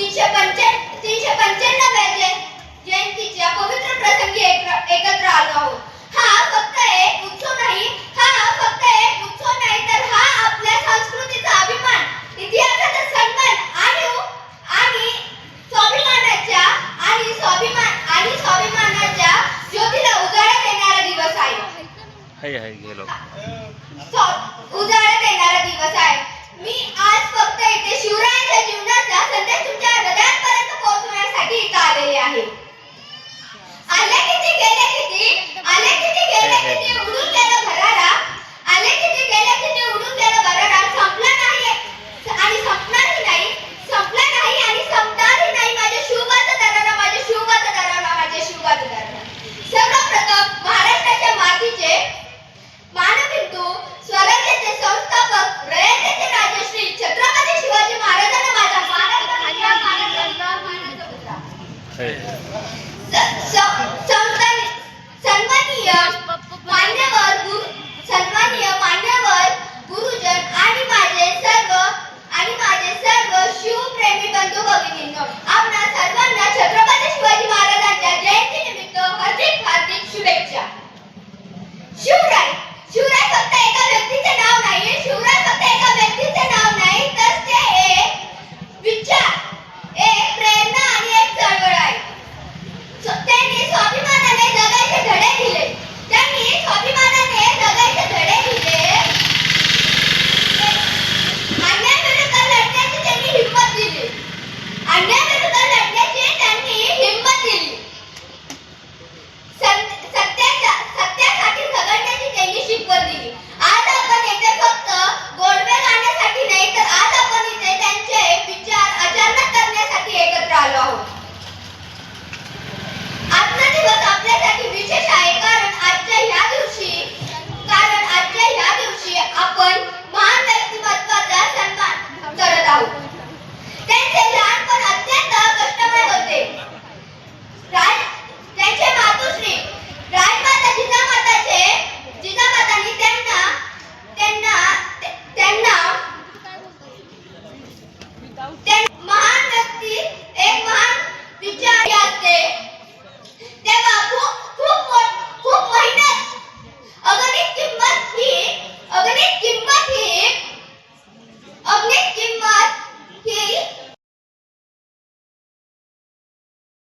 तीनशे पंच्याण्णव तीनशे पंच्याण्णव्या जयंतीच्या पवित्र प्रसंगी एकत्र आलो आहोत. हा फक्त एक उत्सव नाही. हा फक्त एक उत्सव नाही तर हा आपल्या संस्कृतीचा अभिमान इतिहासाचा सन्मान आणि आणि स्वाभिमानाच्या आणि स्वाभिमान आणि स्वाभिमानाच्या ज्योतीला उजाळा देणारा दिवस आहे. उजाळा देणारा दिवस आहे. मी आज सन्माननीय मान्यवर गुरु सन्माननीय मान्यवर गुरुजन आणि माझे सर्व आणि माझे सर्व शिवप्रेमी बंधू भगिनींनो आपण